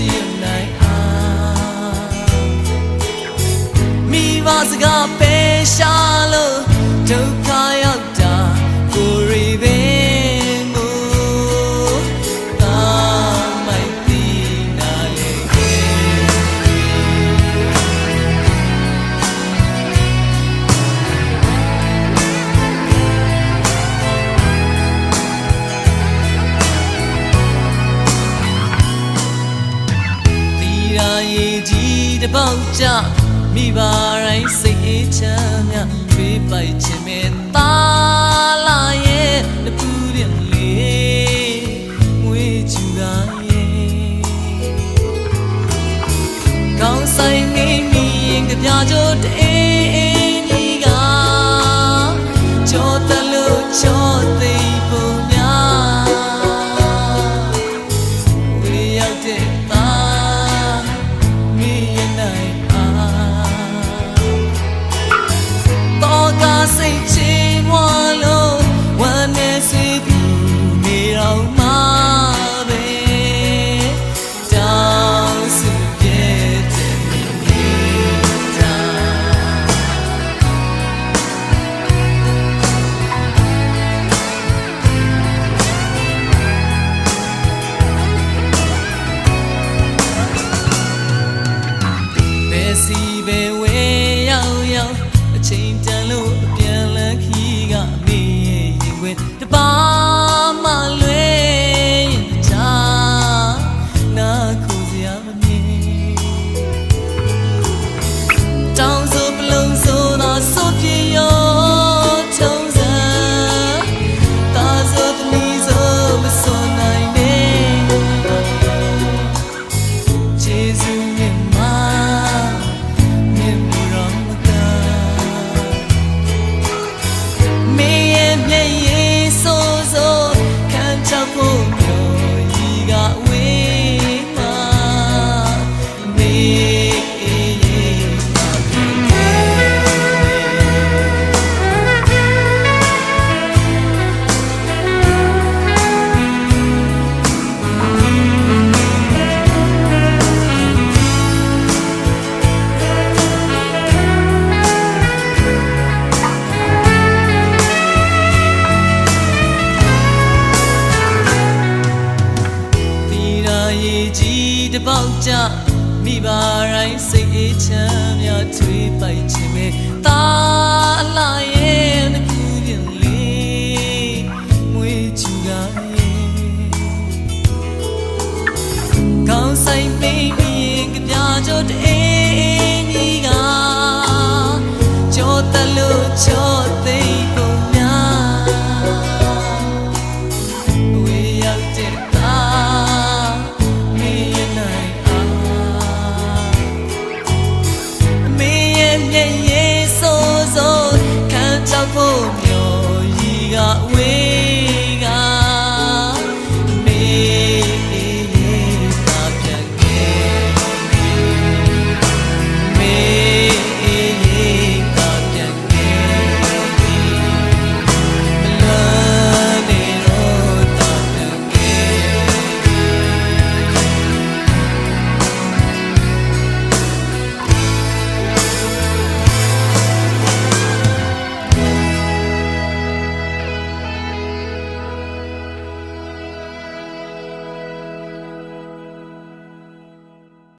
တည်နိုင်အောင်မိဘစကားပယ်ရှားလို့ဒုက္ခ ပေါက်ကြမိပါတိုင်းစိတ်အေးချမ်းမြဖေးပိုက်ခြင်းမဲ့သာလာရဲ့တကူတဲ့လေငွေချူတာရဲ့ကောင်းဆိုင်နေမိရင်ကြပြကြတဲ့ Vive ပေါက်ကြမိဘတိုင်းစိတ်အေးချမ်းများထွေးပိုက် ရဲ့ရေစိုးစိုးခံချဖို့